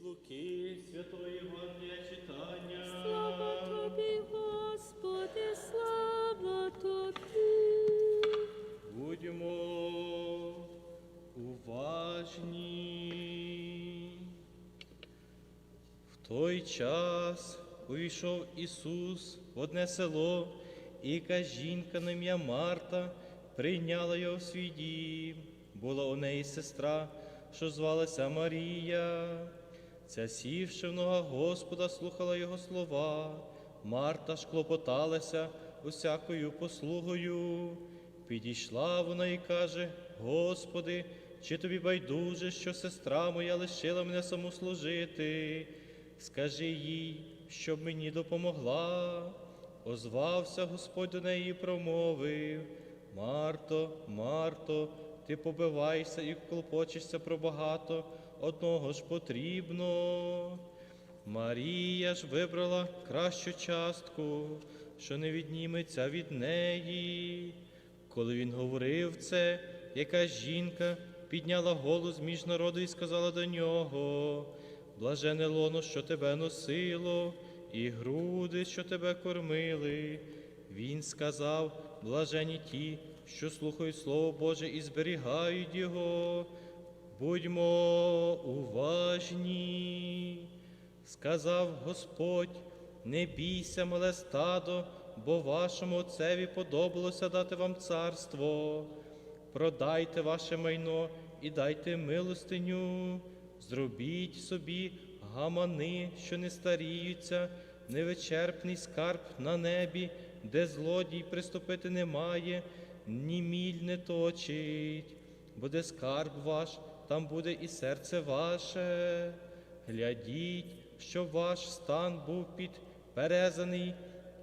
Від Луки Святої Євангелія читання. Слава тобі, Господи, слава тобі. Будьмо уважні. В той час увійшов Ісус в одне село, і якась жінка на ім'я Марта прийняла його в свій дім. Була у неї сестра, що звалася Марія. Ця сівши в ногах Господа, слухала його слова. Марта ж клопоталася усякою послугою. Підійшла вона і каже: Господи, чи тобі байдуже, що сестра моя лишила мене саму служити? Скажи їй, щоб мені допомогла. Озвався Господь до неї і промовив: Марто, Марто, ти побиваєшся і клопочешся про багато, одного ж потрібно. Марія ж вибрала кращу частку, що не відніметься від неї. Коли він говорив це, якась жінка підняла голос між народу і сказала до нього: Блажене лоно, що тебе носило, і груди, що тебе кормили. Він сказав: блажені ті, що слухають Слово Боже і зберігають його. Будьмо уважні. Сказав Господь, не бійся, мале стадо, бо вашому отцеві подобалося дати вам царство. Продайте ваше майно і дайте милостиню, зробіть собі гамани, що не старіються, невичерпний скарб на небі, де злодій приступити не має, ні міль не точить, бо де скарб ваш, там буде і серце ваше. Глядіть, щоб ваш стан був підперезаний,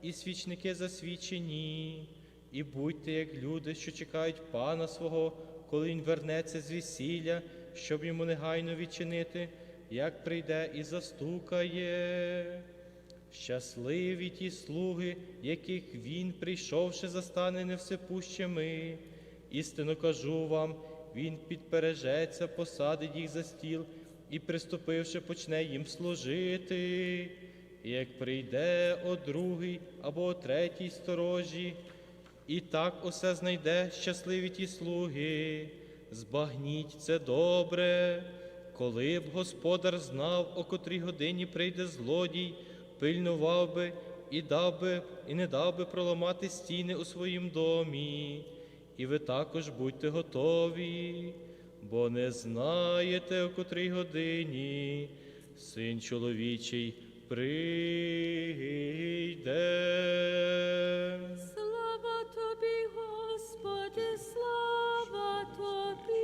і свічники засвічені, і будьте як люди, що чекають пана свого, коли він вернеться з весілля, щоб йому негайно відчинити, як прийде і застукає. Щасливі ті слуги, яких він, прийшовши, застане невсепущими. Істинно кажу вам, він підпережеться, посадить їх за стіл і, приступивши, почне їм служити. І як прийде о другий або о третій сторожі, і так усе знайде щасливі ті слуги. Збагніть це добре, коли б господар знав, о котрій годині прийде злодій, пильнував би і дав би, і не дав би проламати стіни у своїм домі. І ви також будьте готові, бо не знаєте, о котрій годині син чоловічий прийде. Слава тобі, Господи, слава тобі.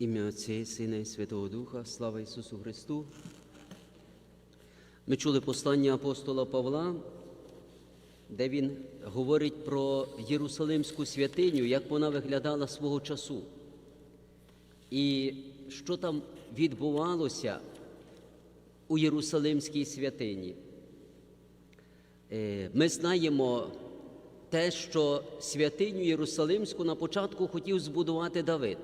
Ім'я Отця Сина і Святого Духа, слава Ісусу Христу. Ми чули послання апостола Павла, де він говорить про Єрусалимську святиню, як вона виглядала свого часу. І що там відбувалося у Єрусалимській святині. Е, Ми знаємо те, що святиню Єрусалимську на початку хотів збудувати Давид.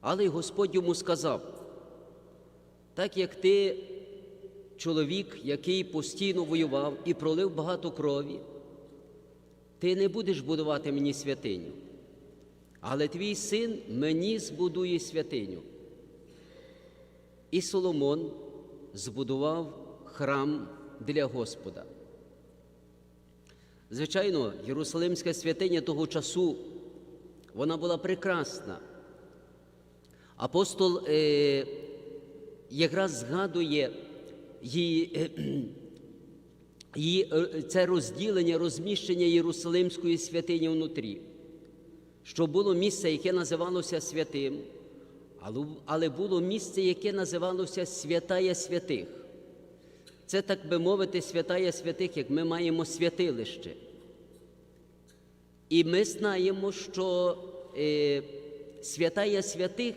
Але й Господь йому сказав: так як ти чоловік, який постійно воював і пролив багато крові, ти не будеш будувати мені святиню, але твій син мені збудує святиню. І Соломон збудував храм для Господа. Звичайно, Єрусалимська святиня того часу вона була прекрасна. Апостол е, якраз згадує її, е, її, е, це розділення, розміщення Єрусалимської святині внутрі, що було місце, яке називалося святим, але, було місце, яке називалося Святая Святих. Це, так би мовити, святая святих, як ми маємо святилище. І ми знаємо, що е, святая святих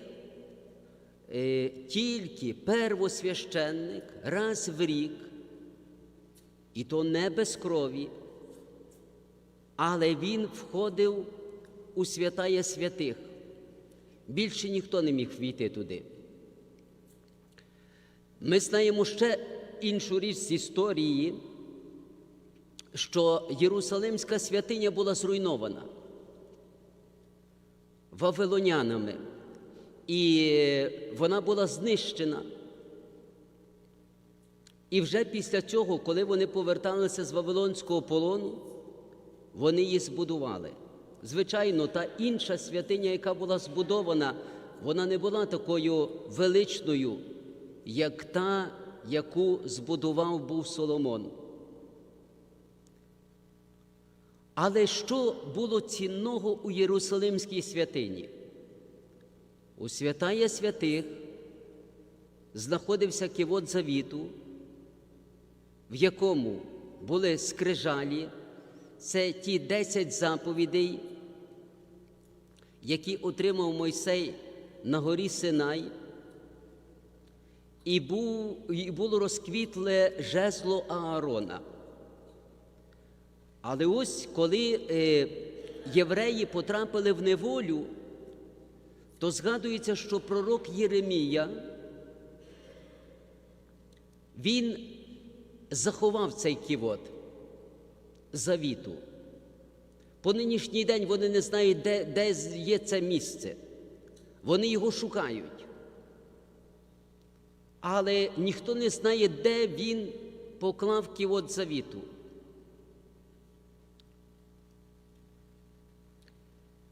тільки первосвященник раз в рік і то не без крові, але він входив у святая святих. Більше ніхто не міг війти туди. Ми знаємо ще іншу річ з історії, що Єрусалимська святиня була зруйнована вавилонянами, і вона була знищена. І вже після цього, коли вони поверталися з Вавилонського полону, вони її збудували. Звичайно, та інша святиня, яка була збудована, вона не була такою величною, як та, яку збудував був Соломон. Але що було цінного у Єрусалимській святині? У святая святих. Знаходився кивот завіту, в якому були скрижалі, це ті десять заповідей, які отримав Мойсей на горі Синай, і, був, і було розквітле жезло Аарона. Але ось коли е, євреї потрапили в неволю, то згадується, що пророк Єремія, він заховав цей ківот завіту. По нинішній день вони не знають, де, де є це місце. Вони його шукають. Але ніхто не знає, де він поклав ківот завіту.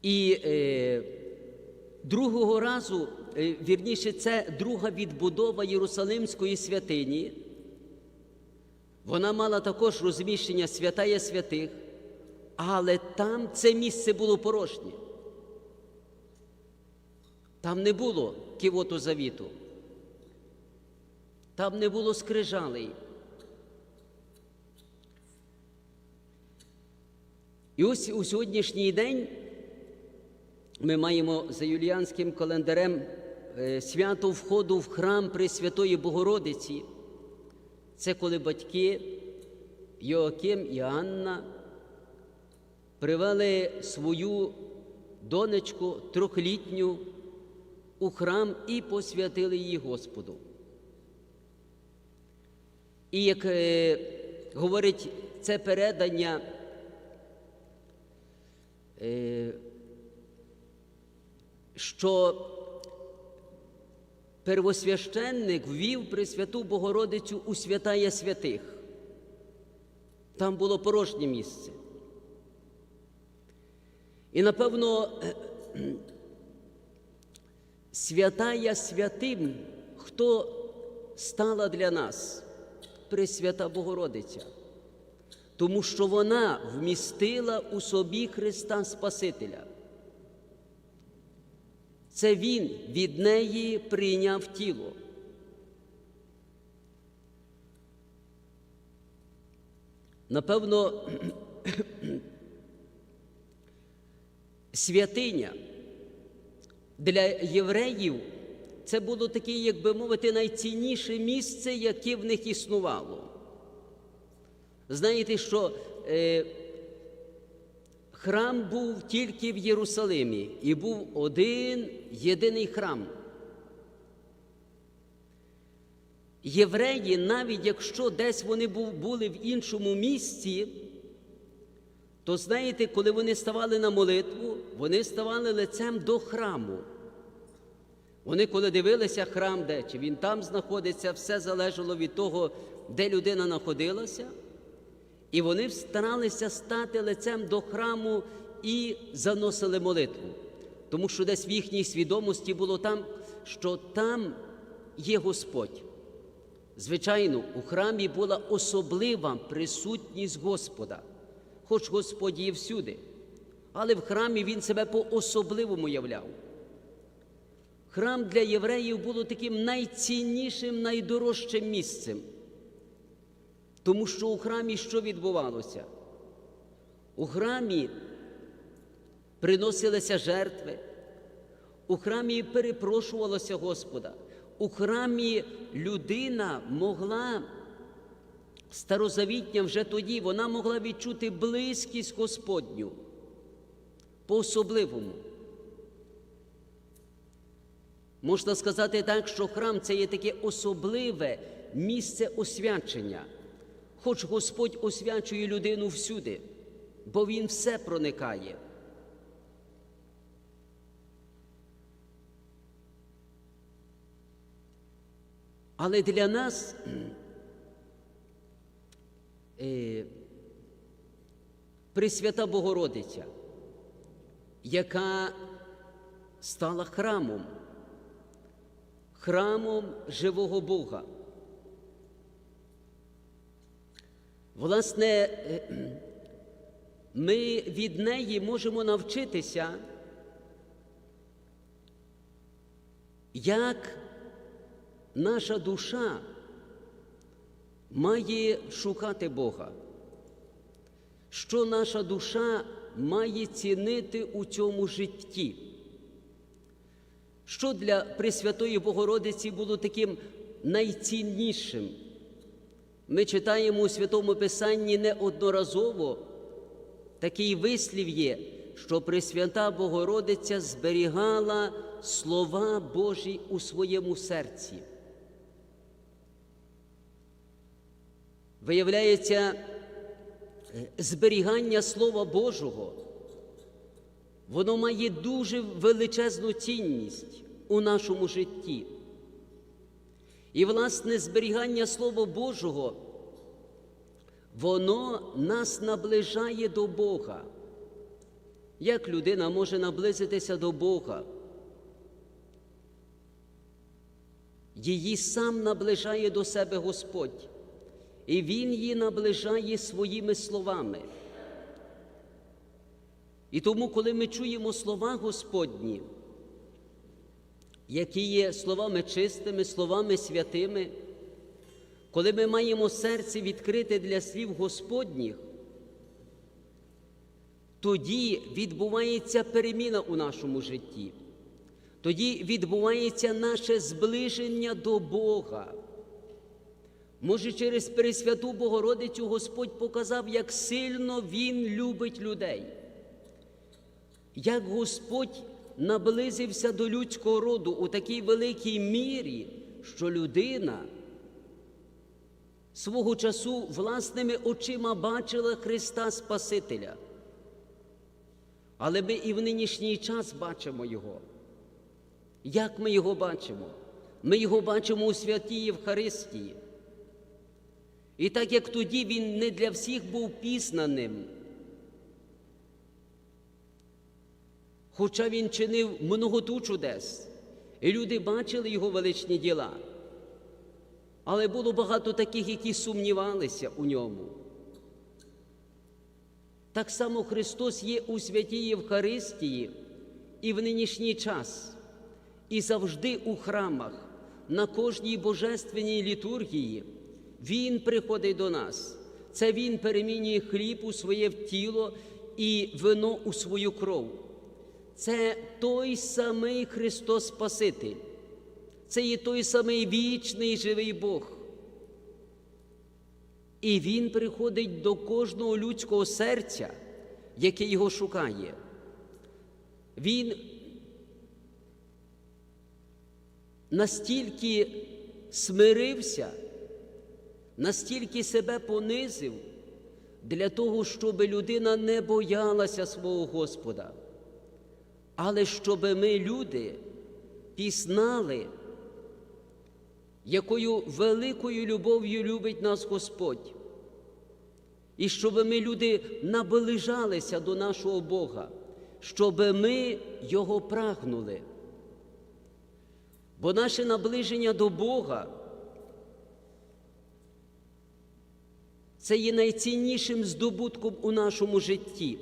І е, другого разу, е, вірніше, це друга відбудова Єрусалимської святині. Вона мала також розміщення святая святих, але там це місце було порожнє. Там не було кивоту завіту. Там не було скрижалей. І ось у сьогоднішній день ми маємо за юліанським календарем е, свято входу в храм Пресвятої Богородиці. Це коли батьки Йоаким і Анна привели свою донечку трьохлітню у храм і посвятили її Господу. І як е, говорить це передання, е, що первосвященник ввів Пресвяту Богородицю у святая святих. Там було порожнє місце. І напевно, святая святим, хто стала для нас Пресвята Богородиця, тому що вона вмістила у собі Христа Спасителя. Це Він від неї прийняв тіло. Напевно, святиня для євреїв це було таке, як би мовити, найцінніше місце, яке в них існувало. Знаєте, що е, храм був тільки в Єрусалимі, і був один єдиний храм. Євреї, навіть якщо десь вони були в іншому місці, то знаєте, коли вони ставали на молитву, вони ставали лицем до храму. Вони, коли дивилися храм, де чи він там знаходиться, все залежало від того, де людина знаходилася. І вони старалися стати лицем до храму і заносили молитву. Тому що десь в їхній свідомості було там, що там є Господь. Звичайно, у храмі була особлива присутність Господа, хоч Господь є всюди, але в храмі Він себе по-особливому являв. Храм для євреїв було таким найціннішим, найдорожчим місцем. Тому що у храмі що відбувалося? У храмі приносилися жертви, у храмі перепрошувалося Господа, у храмі людина могла старозавітня вже тоді вона могла відчути близькість Господню по-особливому. Можна сказати так, що храм це є таке особливе місце освячення, хоч Господь освячує людину всюди, бо Він все проникає. Але для нас е, Пресвята Богородиця, яка стала храмом, храмом живого Бога. Власне, е, ми від неї можемо навчитися, як наша душа має шукати Бога, що наша душа має цінити у цьому житті. Що для Пресвятої Богородиці було таким найціннішим? Ми читаємо у Святому Писанні неодноразово такий вислів є, що Пресвята Богородиця зберігала слова Божі у своєму серці. Виявляється, зберігання Слова Божого, воно має дуже величезну цінність у нашому житті. І, власне, зберігання Слова Божого, воно нас наближає до Бога. Як людина може наблизитися до Бога? Її сам наближає до себе Господь, і Він її наближає своїми словами. І тому, коли ми чуємо слова Господні, які є словами чистими, словами святими, коли ми маємо серце відкрите для слів Господніх, тоді відбувається переміна у нашому житті. Тоді відбувається наше зближення до Бога. Може, через Пресвяту Богородицю Господь показав, як сильно Він любить людей, як Господь наблизився до людського роду у такій великій мірі, що людина свого часу власними очима бачила Христа Спасителя. Але ми і в нинішній час бачимо Його. Як ми його бачимо? Ми його бачимо у святій Євхаристії. І так як тоді він не для всіх був пізнаним, хоча він чинив многоту чудес, і люди бачили його величні діла, але було багато таких, які сумнівалися у ньому. Так само Христос є у святій Євхаристії і в нинішній час. І завжди у храмах, на кожній божественній літургії Він приходить до нас. Це Він перемінює хліб у своє тіло і вино у свою кров. Це той самий Христос Спаситель. Це є той самий вічний живий Бог. І Він приходить до кожного людського серця, яке його шукає. Він настільки смирився, настільки себе понизив для того, щоб людина не боялася свого Господа, але щоб ми, люди, пізнали, якою великою любов'ю любить нас Господь. І щоб ми, люди, наближалися до нашого Бога, щоб ми Його прагнули. Бо наше наближення до Бога це є найціннішим здобутком у нашому житті.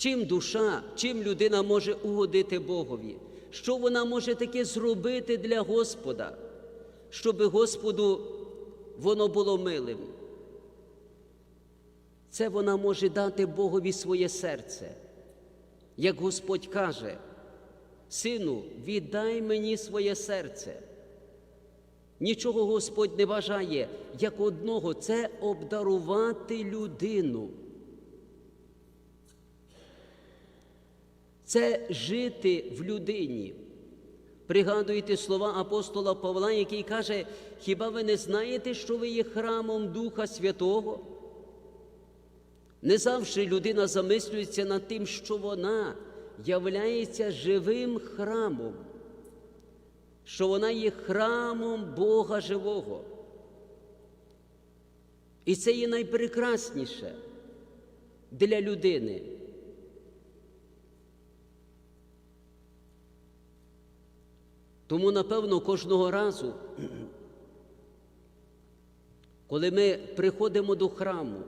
Чим душа, чим людина може угодити Богові? Що вона може таке зробити для Господа, щоб Господу воно було милим? Це вона може дати Богові своє серце. Як Господь каже, Сину, віддай мені своє серце. Нічого Господь не бажає, як одного це обдарувати людину. Це жити в людині. Пригадуєте слова апостола Павла, який каже: Хіба ви не знаєте, що ви є храмом Духа Святого? Не завжди людина замислюється над тим, що вона являється живим храмом, що вона є храмом Бога живого. І це є найпрекрасніше для людини. Тому, напевно, кожного разу, коли ми приходимо до храму,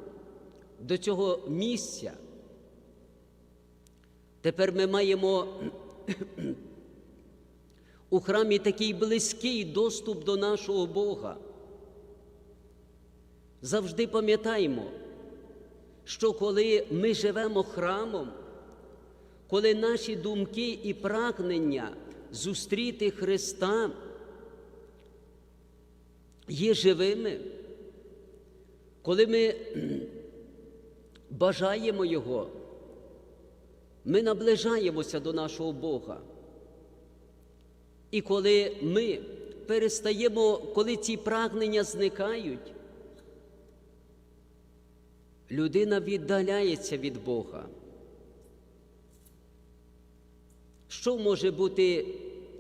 до цього місця, тепер ми маємо у храмі такий близький доступ до нашого Бога. Завжди пам'ятаємо, що коли ми живемо храмом, коли наші думки і прагнення зустріти Христа є живими, коли ми бажаємо Його, ми наближаємося до нашого Бога. І коли ми перестаємо, коли ці прагнення зникають, людина віддаляється від Бога. Що може бути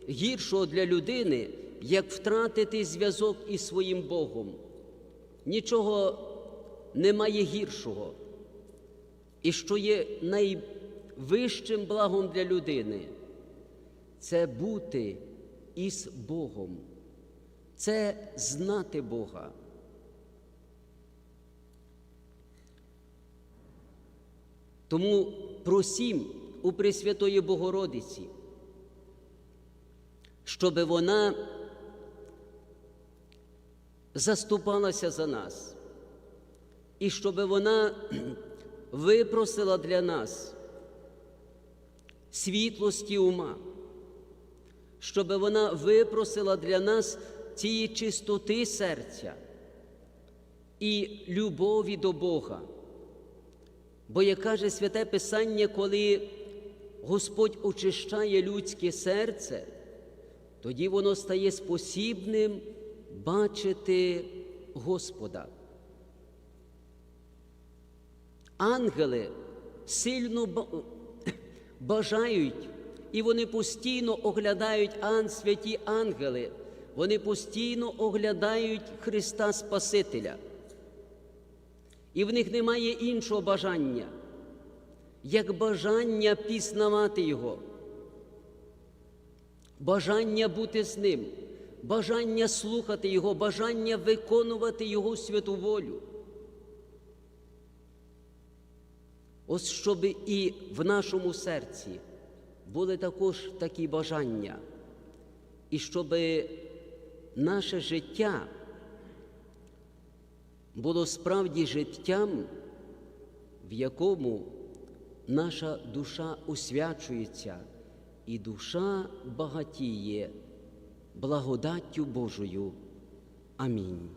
гіршого для людини, як втратити зв'язок із своїм Богом? Нічого немає гіршого. І що є найвищим благом для людини, це бути із Богом, це знати Бога. Тому просім у Пресвятої Богородиці, щоб вона заступалася за нас, і щоб вона випросила для нас світлості ума, щоб вона випросила для нас цієї чистоти серця і любові до Бога. Бо, як каже святе Писання, коли Господь очищає людське серце, тоді воно стає спосібним бачити Господа. Ангели сильно бажають, і вони постійно оглядають ан, святі ангели, вони постійно оглядають Христа Спасителя. І в них немає іншого бажання, як бажання пізнавати Його, бажання бути з Ним, бажання слухати Його, бажання виконувати Його святу волю. Ось щоб і в нашому серці були також такі бажання, і щоб наше життя було справді життям, в якому наша душа освячується, і душа багатіє благодаттю Божою. Амінь.